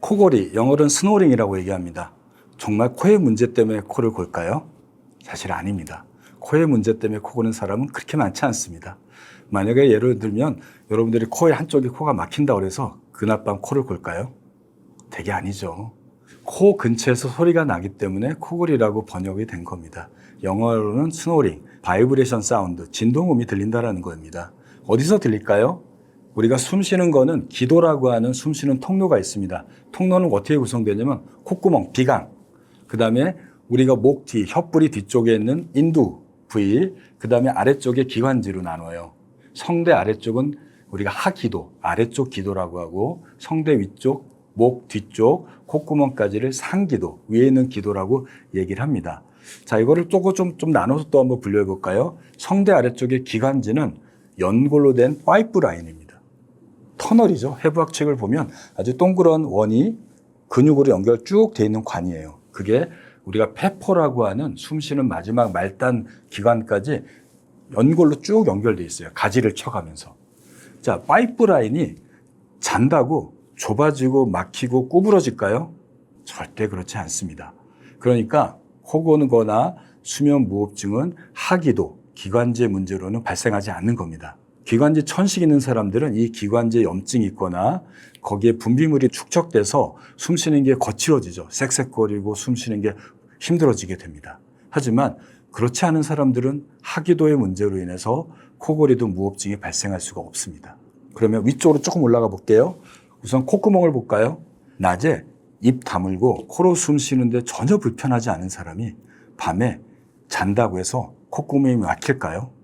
코골이, 영어로는 스노링이라고 얘기합니다. 정말 코의 문제 때문에 코를 골까요? 사실 아닙니다. 코의 문제 때문에 코 고는 사람은 그렇게 많지 않습니다. 만약에 예를 들면 여러분들이 코의 한쪽이 코가 막힌다 그래서 그날 밤 코를 골까요? 되게 아니죠. 코 근처에서 소리가 나기 때문에 코골이라고 번역이 된 겁니다. 영어로는 스노링, 바이브레이션 사운드, 진동음이 들린다라는 겁니다. 어디서 들릴까요? 우리가 숨 쉬는 거는 기도라고 하는 숨 쉬는 통로가 있습니다. 통로는 어떻게 구성되냐면 콧구멍, 비강, 그 다음에 우리가 목 뒤, 혀뿌리 뒤쪽에 있는 인두 부위, 그 다음에 아래쪽에 기관지로 나눠요. 성대 아래쪽은 우리가 하기도, 아래쪽 기도라고 하고 성대 위쪽, 목 뒤쪽, 콧구멍까지를 상기도, 위에 있는 기도라고 얘기를 합니다. 자, 이거를 조금 좀, 좀 나눠서 또 한번 분류해 볼까요? 성대 아래쪽의 기관지는 연골로 된 파이프 라인입니다. 터널이죠. 해부학 책을 보면 아주 동그란 원이 근육으로 연결 쭉 돼 있는 관이에요. 그게 우리가 페퍼라고 하는 숨 쉬는 마지막 말단 기관까지 연골로 쭉 연결돼 있어요. 가지를 쳐가면서. 자, 파이프 라인이 잔다고 좁아지고 막히고 구부러질까요? 절대 그렇지 않습니다. 그러니까 코 고는 거나 수면 무호흡증은 하기도 기관지 문제로는 발생하지 않는 겁니다. 기관지 천식 있는 사람들은 이 기관지에 염증이 있거나 거기에 분비물이 축적돼서 숨 쉬는 게 거칠어지죠. 쌕쌕거리고 숨 쉬는 게 힘들어지게 됩니다. 하지만 그렇지 않은 사람들은 하기도의 문제로 인해서 코골이도 무호흡증이 발생할 수가 없습니다. 그러면 위쪽으로 조금 올라가 볼게요. 우선 콧구멍을 볼까요? 낮에 입 다물고 코로 숨 쉬는데 전혀 불편하지 않은 사람이 밤에 잔다고 해서 콧구멍이 막힐까요?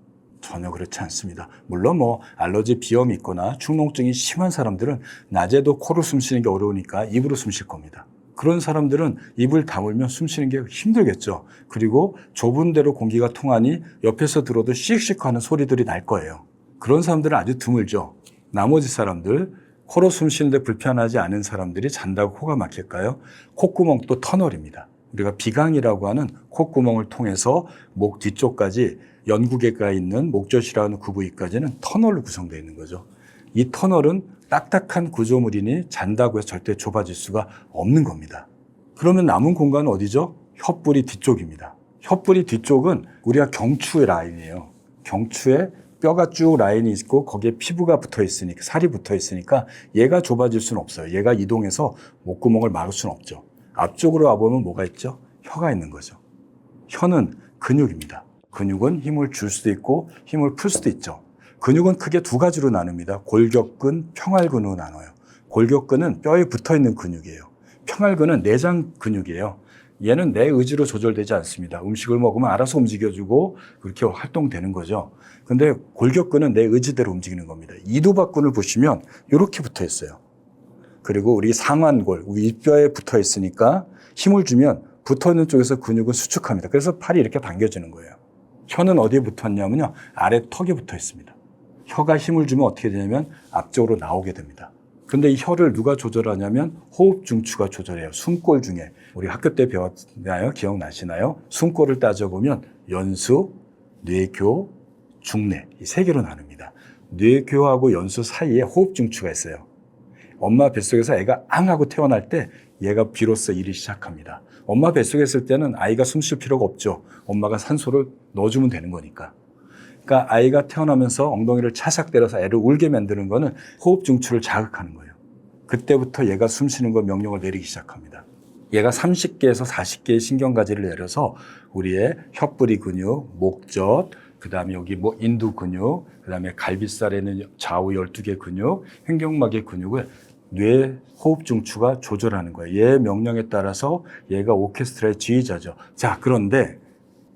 전혀 그렇지 않습니다. 물론 뭐 알러지 비염이 있거나 축농증이 심한 사람들은 낮에도 코로 숨 쉬는 게 어려우니까 입으로 숨 쉴 겁니다. 그런 사람들은 입을 다물면 숨 쉬는 게 힘들겠죠. 그리고 좁은 데로 공기가 통하니 옆에서 들어도 씩씩 하는 소리들이 날 거예요. 그런 사람들은 아주 드물죠. 나머지 사람들, 코로 숨 쉬는데 불편하지 않은 사람들이 잔다고 코가 막힐까요? 콧구멍도 터널입니다. 우리가 비강이라고 하는 콧구멍을 통해서 목 뒤쪽까지 연구개가 있는 목젖이라는 구부위까지는 터널로 구성되어 있는 거죠. 이 터널은 딱딱한 구조물이니 잔다고 해서 절대 좁아질 수가 없는 겁니다. 그러면 남은 공간은 어디죠? 혀뿌리 뒤쪽입니다. 혀뿌리 뒤쪽은 우리가 경추의 라인이에요. 경추에 뼈가 쭉 라인이 있고 거기에 피부가 붙어 있으니까 살이 붙어 있으니까 얘가 좁아질 수는 없어요. 얘가 이동해서 목구멍을 막을 수는 없죠. 앞쪽으로 와보면 뭐가 있죠? 혀가 있는 거죠. 혀는 근육입니다. 근육은 힘을 줄 수도 있고 힘을 풀 수도 있죠. 근육은 크게 두 가지로 나눕니다. 골격근, 평활근으로 나눠요. 골격근은 뼈에 붙어 있는 근육이에요. 평활근은 내장 근육이에요. 얘는 내 의지로 조절되지 않습니다. 음식을 먹으면 알아서 움직여주고 그렇게 활동되는 거죠. 근데 골격근은 내 의지대로 움직이는 겁니다. 이두박근을 보시면 이렇게 붙어 있어요. 그리고 우리 상완골, 윗뼈에 붙어 있으니까 힘을 주면 붙어 있는 쪽에서 근육은 수축합니다. 그래서 팔이 이렇게 당겨지는 거예요. 혀는 어디에 붙었냐면요. 아래 턱에 붙어 있습니다. 혀가 힘을 주면 어떻게 되냐면 앞쪽으로 나오게 됩니다. 근데 이 혀를 누가 조절하냐면 호흡 중추가 조절해요. 숨골 중에 우리 학교 때 배웠나요? 기억나시나요? 숨골을 따져보면 연수, 뇌교, 중뇌 이 세 개로 나눕니다. 뇌교하고 연수 사이에 호흡 중추가 있어요. 엄마 뱃속에서 애가 앙 하고 태어날 때 얘가 비로소 일이 시작합니다. 엄마 뱃속에 있을 때는 아이가 숨 쉴 필요가 없죠. 엄마가 산소를 넣어주면 되는 거니까. 그러니까 아이가 태어나면서 엉덩이를 차삭 때려서 애를 울게 만드는 거는 호흡 중추를 자극하는 거예요. 그때부터 얘가 숨 쉬는 거 명령을 내리기 시작합니다. 얘가 30개에서 40개의 신경가지를 내려서 우리의 혀뿌리 근육, 목젖, 그 다음에 여기 뭐 인두 근육, 그 다음에 갈비살에는 좌우 12개 근육, 횡격막의 근육을 뇌 호흡 중추가 조절하는 거예요. 얘 명령에 따라서 얘가 오케스트라의 지휘자죠. 자, 그런데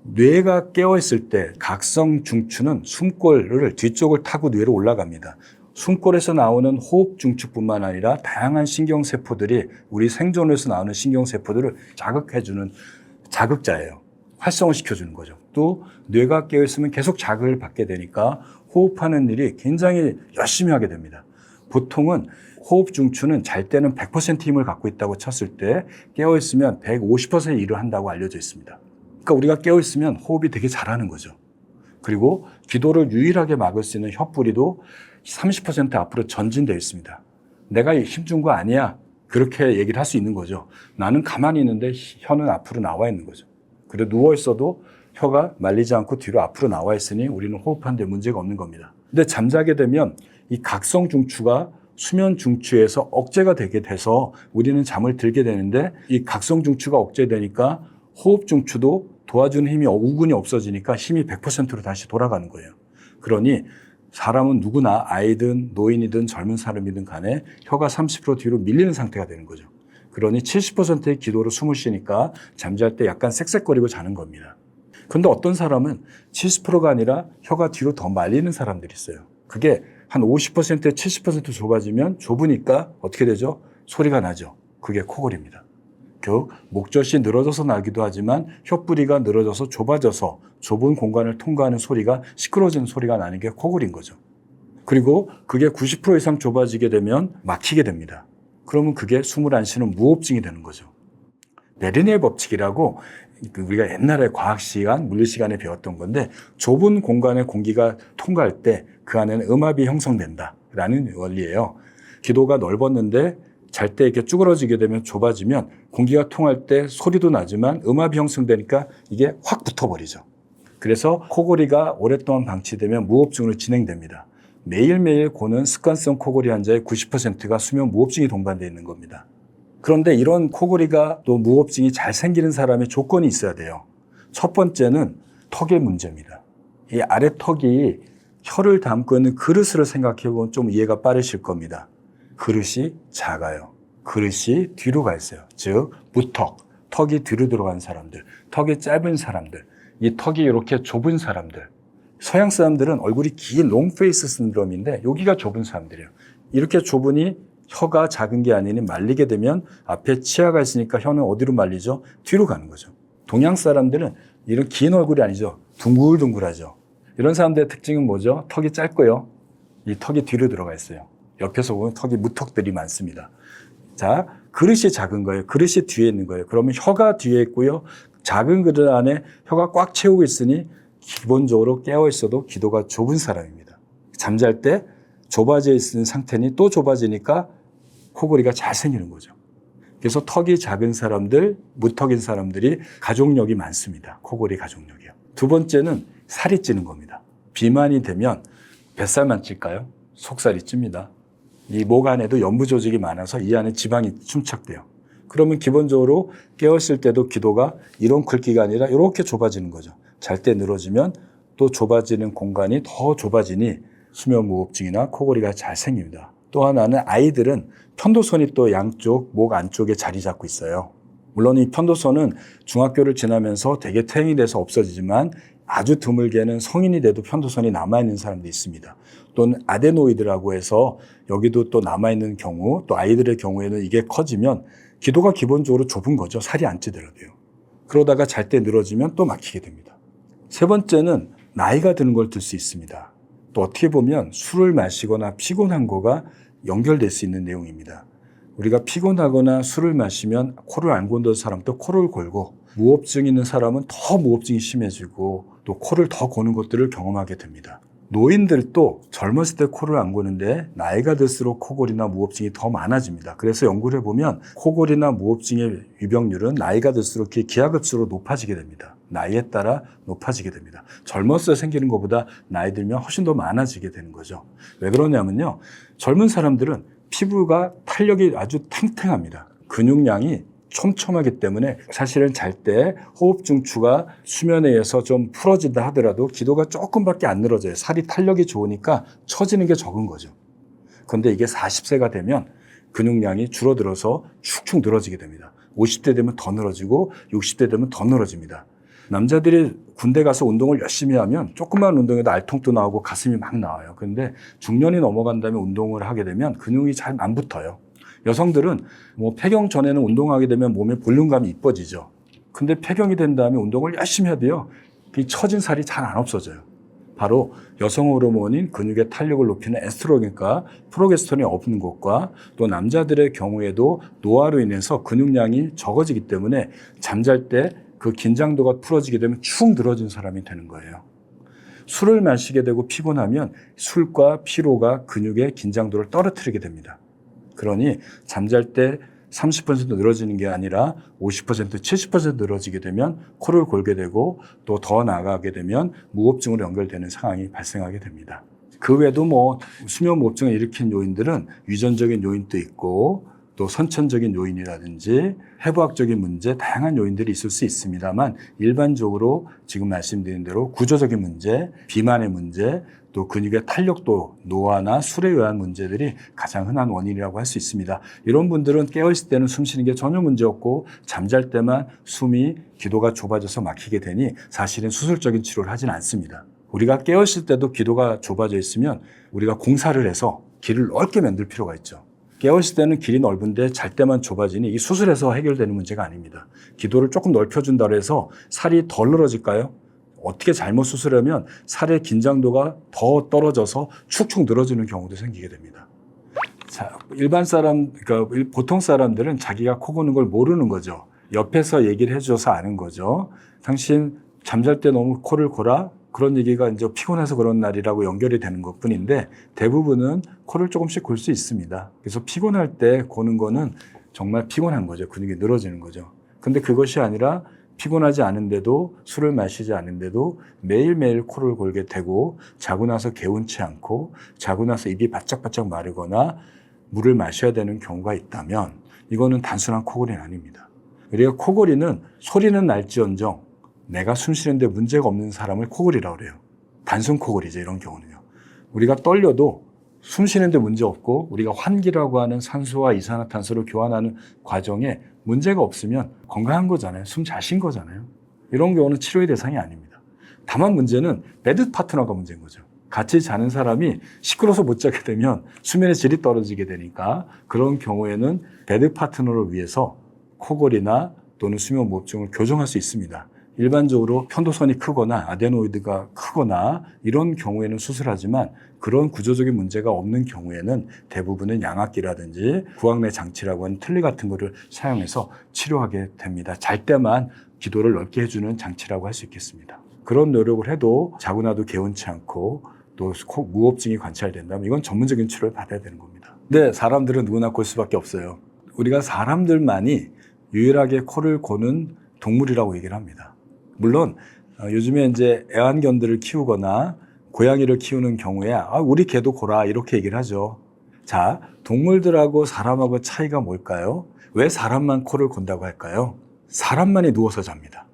뇌가 깨어 있을 때 각성 중추는 숨골을 뒤쪽을 타고 뇌로 올라갑니다. 숨골에서 나오는 호흡 중추뿐만 아니라 다양한 신경 세포들이 우리 생존에서 나오는 신경 세포들을 자극해 주는 자극자예요. 활성을 시켜 주는 거죠. 또 뇌가 깨어 있으면 계속 자극을 받게 되니까 호흡하는 일이 굉장히 열심히 하게 됩니다. 보통은 호흡 중추는 잘 때는 100% 힘을 갖고 있다고 쳤을 때 깨어 있으면 150% 일을 한다고 알려져 있습니다. 그러니까 우리가 깨어 있으면 호흡이 되게 잘하는 거죠. 그리고 기도를 유일하게 막을 수 있는 혀뿌리도 30% 앞으로 전진되어 있습니다. 내가 힘준 거 아니야. 그렇게 얘기를 할 수 있는 거죠. 나는 가만히 있는데 혀는 앞으로 나와 있는 거죠. 그래 누워 있어도 혀가 말리지 않고 뒤로 앞으로 나와 있으니 우리는 호흡하는데 문제가 없는 겁니다. 근데 잠자게 되면 이 각성 중추가 수면 중추에서 억제가 되게 돼서 우리는 잠을 들게 되는데 이 각성 중추가 억제되니까 호흡 중추도 도와주는 힘이 우군이 없어지니까 힘이 100%로 다시 돌아가는 거예요. 그러니 사람은 누구나 아이든 노인이든 젊은 사람이든 간에 혀가 30% 뒤로 밀리는 상태가 되는 거죠. 그러니 70%의 기도로 숨을 쉬니까 잠잘 때 약간 쌕쌕거리고 자는 겁니다. 근데 어떤 사람은 70%가 아니라 혀가 뒤로 더 말리는 사람들이 있어요. 그게 한 50%에 70% 좁아지면 좁으니까 어떻게 되죠? 소리가 나죠. 그게 코골입니다. 즉 목젖이 늘어져서 나기도 하지만 혀뿌리가 늘어져서 좁아져서 좁은 공간을 통과하는 소리가 시끄러지는 소리가 나는 게 코골인 거죠. 그리고 그게 90% 이상 좁아지게 되면 막히게 됩니다. 그러면 그게 숨을 안 쉬는 무호흡증이 되는 거죠. 베르니의 법칙이라고 그 우리가 옛날에 과학 시간, 물리 시간에 배웠던 건데 좁은 공간에 공기가 통과할 때 그 안에는 음압이 형성된다라는 원리예요. 기도가 넓었는데 잘 때 이렇게 쭈그러지게 되면 좁아지면 공기가 통할 때 소리도 나지만 음압이 형성되니까 이게 확 붙어버리죠. 그래서 코골이가 오랫동안 방치되면 무호흡증으로 진행됩니다. 매일매일 고는 습관성 코골이 환자의 90%가 수면 무호흡증이 동반되어 있는 겁니다. 그런데 이런 코골이가 또 무호흡증이 잘 생기는 사람의 조건이 있어야 돼요. 첫 번째는 턱의 문제입니다. 이 아래 턱이 혀를 담고 있는 그릇을 생각해 보면 좀 이해가 빠르실 겁니다. 그릇이 작아요. 그릇이 뒤로 가 있어요. 즉, 무턱. 턱이 뒤로 들어간 사람들, 턱이 짧은 사람들, 이 턱이 이렇게 좁은 사람들. 서양 사람들은 얼굴이 긴 롱페이스 신드롬인데 여기가 좁은 사람들이에요. 이렇게 좁으니 혀가 작은 게 아니니 말리게 되면 앞에 치아가 있으니까 혀는 어디로 말리죠? 뒤로 가는 거죠. 동양 사람들은 이런 긴 얼굴이 아니죠. 둥글둥글하죠. 이런 사람들의 특징은 뭐죠? 턱이 짧고요. 이 턱이 뒤로 들어가 있어요. 옆에서 보면 턱이 무턱들이 많습니다. 자, 그릇이 작은 거예요. 그릇이 뒤에 있는 거예요. 그러면 혀가 뒤에 있고요. 작은 그릇 안에 혀가 꽉 채우고 있으니 기본적으로 깨어 있어도 기도가 좁은 사람입니다. 잠잘 때 좁아져 있는 상태니 또 좁아지니까 코골이가 잘 생기는 거죠. 그래서 턱이 작은 사람들, 무턱인 사람들이 가족력이 많습니다. 코골이 가족력이요. 두 번째는 살이 찌는 겁니다. 비만이 되면 뱃살만 찔까요? 속살이 찝니다. 이 목 안에도 연부 조직이 많아서 이 안에 지방이 충착돼요. 그러면 기본적으로 깨었을 때도 기도가 이런 굵기가 아니라 이렇게 좁아지는 거죠. 잘 때 늘어지면 또 좁아지는 공간이 더 좁아지니 수면 무호흡증이나 코골이가 잘 생깁니다. 또 하나는 아이들은 편도선이 또 양쪽 목 안쪽에 자리 잡고 있어요. 물론 이 편도선은 중학교를 지나면서 되게 퇴행이 돼서 없어지지만 아주 드물게는 성인이 돼도 편도선이 남아있는 사람도 있습니다. 또는 아데노이드라고 해서 여기도 또 남아있는 경우 또 아이들의 경우에는 이게 커지면 기도가 기본적으로 좁은 거죠. 살이 안 찌더라도요. 그러다가 잘 때 늘어지면 또 막히게 됩니다. 세 번째는 나이가 드는 걸 들 수 있습니다. 또 어떻게 보면 술을 마시거나 피곤한 거가 연결될 수 있는 내용입니다. 우리가 피곤하거나 술을 마시면 코를 안 고는 사람도 코를 골고 무호흡증 있는 사람은 더 무호흡증이 심해지고 또 코를 더 고는 것들을 경험하게 됩니다. 노인들도 젊었을 때 코를 안 고는데 나이가 들수록 코골이나 무호흡증이 더 많아집니다. 그래서 연구를 해보면 코골이나 무호흡증의 유병률은 나이가 들수록 기하급수로 높아지게 됩니다. 나이에 따라 높아지게 됩니다. 젊었을 때 생기는 것보다 나이 들면 훨씬 더 많아지게 되는 거죠. 왜 그러냐면요. 젊은 사람들은 피부가 탄력이 아주 탱탱합니다. 근육량이 촘촘하기 때문에 사실은 잘 때 호흡 중추가 수면에 의해서 좀 풀어진다 하더라도 기도가 조금밖에 안 늘어져요. 살이 탄력이 좋으니까 처지는 게 적은 거죠. 그런데 이게 40세가 되면 근육량이 줄어들어서 축축 늘어지게 됩니다. 50대 되면 더 늘어지고 60대 되면 더 늘어집니다. 남자들이 군대 가서 운동을 열심히 하면 조그만 운동에도 알통도 나오고 가슴이 막 나와요. 그런데 중년이 넘어간 다음에 운동을 하게 되면 근육이 잘 안 붙어요. 여성들은 뭐 폐경 전에는 운동하게 되면 몸에 볼륨감이 이뻐지죠. 근데 폐경이 된 다음에 운동을 열심히 해야 돼요. 이 처진 살이 잘 안 없어져요. 바로 여성 호르몬인 근육의 탄력을 높이는 에스트로겐과 프로게스테론이 없는 것과 또 남자들의 경우에도 노화로 인해서 근육량이 적어지기 때문에 잠잘 때 그 긴장도가 풀어지게 되면 축 늘어진 사람이 되는 거예요. 술을 마시게 되고 피곤하면 술과 피로가 근육의 긴장도를 떨어뜨리게 됩니다. 그러니 잠잘 때 30% 늘어지는 게 아니라 50% 70% 늘어지게 되면 코를 골게 되고 또 더 나아가게 되면 무호흡증으로 연결되는 상황이 발생하게 됩니다. 그 외에도 뭐 수면 무호흡증을 일으킨 요인들은 유전적인 요인도 있고 또 선천적인 요인이라든지 해부학적인 문제 다양한 요인들이 있을 수 있습니다만 일반적으로 지금 말씀드린 대로 구조적인 문제, 비만의 문제, 또 근육의 탄력도 노화나 술에 의한 문제들이 가장 흔한 원인이라고 할 수 있습니다. 이런 분들은 깨어 있을 때는 숨 쉬는 게 전혀 문제 없고 잠잘 때만 숨이 기도가 좁아져서 막히게 되니 사실은 수술적인 치료를 하진 않습니다. 우리가 깨어 있을 때도 기도가 좁아져 있으면 우리가 공사를 해서 길을 넓게 만들 필요가 있죠. 깨어 있을 때는 길이 넓은데 잘 때만 좁아지니 이 수술해서 해결되는 문제가 아닙니다. 기도를 조금 넓혀준다 해서 살이 덜 늘어질까요? 어떻게 잘못 수술하면 살의 긴장도가 더 떨어져서 축축 늘어지는 경우도 생기게 됩니다. 자, 일반 사람, 그러니까 일- 보통 사람들은 자기가 코 고는 걸 모르는 거죠. 옆에서 얘기를 해줘서 아는 거죠. 당신 잠잘 때 너무 코를 골아? 그런 얘기가 이제 피곤해서 그런 날이라고 연결이 되는 것 뿐인데 대부분은 코를 조금씩 골 수 있습니다. 그래서 피곤할 때 고는 거는 정말 피곤한 거죠. 근육이 늘어지는 거죠. 근데 그것이 아니라 피곤하지 않은데도 술을 마시지 않은데도 매일매일 코를 골게 되고 자고 나서 개운치 않고 자고 나서 입이 바짝바짝 마르거나 물을 마셔야 되는 경우가 있다면 이거는 단순한 코골이는 아닙니다. 우리가 코골이는 소리는 날지언정 내가 숨 쉬는데 문제가 없는 사람을 코골이라고 그래요. 단순 코골이죠, 이런 경우는요. 우리가 떨려도 숨 쉬는데 문제 없고 우리가 환기라고 하는 산소와 이산화탄소를 교환하는 과정에 문제가 없으면 건강한 거잖아요. 숨 잘 쉰 거잖아요. 이런 경우는 치료의 대상이 아닙니다. 다만 문제는 베드 파트너가 문제인 거죠. 같이 자는 사람이 시끄러워서 못 자게 되면 수면의 질이 떨어지게 되니까 그런 경우에는 베드 파트너를 위해서 코골이나 또는 수면 무호흡증을 교정할 수 있습니다. 일반적으로 편도선이 크거나 아데노이드가 크거나 이런 경우에는 수술하지만 그런 구조적인 문제가 없는 경우에는 대부분은 양압기라든지 구황내 장치라고 하는 틀니 같은 거를 사용해서 치료하게 됩니다. 잘 때만 기도를 넓게 해주는 장치라고 할 수 있겠습니다. 그런 노력을 해도 자고 나도 개운치 않고 또 코- 무호흡증이 관찰된다면 이건 전문적인 치료를 받아야 되는 겁니다. 근데 사람들은 누구나 골 수밖에 없어요. 우리가 사람들만이 유일하게 코를 고는 동물이라고 얘기를 합니다. 물론 어, 요즘에 이제 애완견들을 키우거나 고양이를 키우는 경우에 아, 우리 개도 고라 이렇게 얘기를 하죠. 자, 동물들하고 사람하고 차이가 뭘까요? 왜 사람만 코를 곤다고 할까요? 사람만이 누워서 잡니다.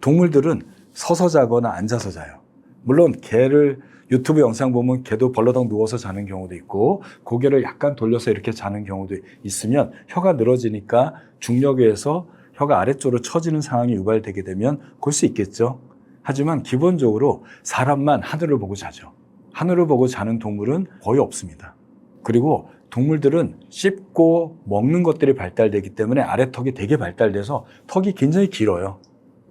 동물들은 서서 자거나 앉아서 자요. 물론 개를 유튜브 영상 보면 개도 벌러덩 누워서 자는 경우도 있고 고개를 약간 돌려서 이렇게 자는 경우도 있으면 혀가 늘어지니까 중력에 의해서 혀가 아래쪽으로 처지는 상황이 유발되게 되면 골수 있겠죠. 하지만 기본적으로 사람만 하늘을 보고 자죠. 하늘을 보고 자는 동물은 거의 없습니다. 그리고 동물들은 씹고 먹는 것들이 발달되기 때문에 아래턱이 되게 발달돼서 턱이 굉장히 길어요.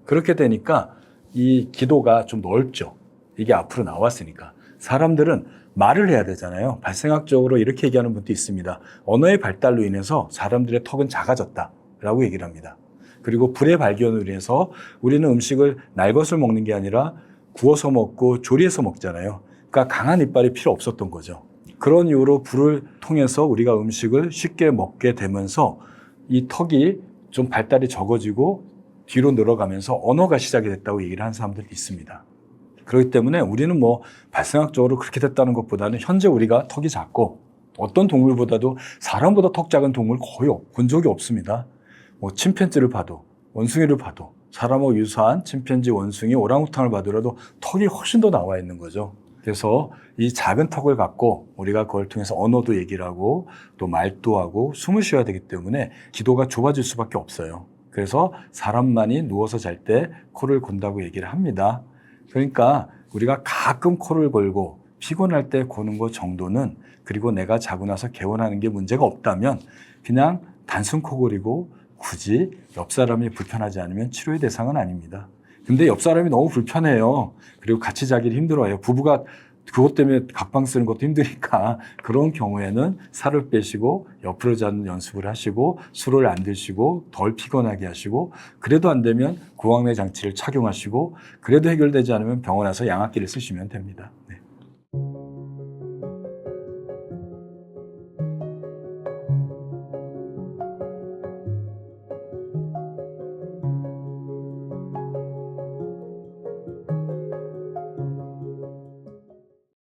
그렇게 되니까 이 기도가 좀 넓죠. 이게 앞으로 나왔으니까. 사람들은 말을 해야 되잖아요. 발생학적으로 이렇게 얘기하는 분도 있습니다. 언어의 발달로 인해서 사람들의 턱은 작아졌다 라고 얘기를 합니다. 그리고 불의 발견으로 인해서 우리는 음식을 날 것을 먹는 게 아니라 구워서 먹고 조리해서 먹잖아요. 그러니까 강한 이빨이 필요 없었던 거죠. 그런 이유로 불을 통해서 우리가 음식을 쉽게 먹게 되면서 이 턱이 좀 발달이 적어지고 뒤로 늘어가면서 언어가 시작이 됐다고 얘기를 하는 사람들이 있습니다. 그렇기 때문에 우리는 뭐 발생학적으로 그렇게 됐다는 것보다는 현재 우리가 턱이 작고 어떤 동물보다도 사람보다 턱 작은 동물 거의 없- 본 적이 없습니다. 뭐 침팬지를 봐도 원숭이를 봐도 사람하고 유사한 침팬지, 원숭이, 오랑우탕을 봐더라도 턱이 훨씬 더 나와 있는 거죠. 그래서 이 작은 턱을 갖고 우리가 그걸 통해서 언어도 얘기를 하고 또 말도 하고 숨을 쉬어야 되기 때문에 기도가 좁아질 수밖에 없어요. 그래서 사람만이 누워서 잘 때 코를 곤다고 얘기를 합니다. 그러니까 우리가 가끔 코를 골고 피곤할 때 고는 것 정도는 그리고 내가 자고 나서 개원하는 게 문제가 없다면 그냥 단순 코골이고 굳이 옆 사람이 불편하지 않으면 치료의 대상은 아닙니다. 근데 옆 사람이 너무 불편해요. 그리고 같이 자기를 힘들어해요. 부부가 그것 때문에 각방 쓰는 것도 힘드니까 그런 경우에는 살을 빼시고 옆으로 자는 연습을 하시고 술을 안 드시고 덜 피곤하게 하시고 그래도 안 되면 구황내 장치를 착용하시고 그래도 해결되지 않으면 병원 와서 양압기를 쓰시면 됩니다. 네.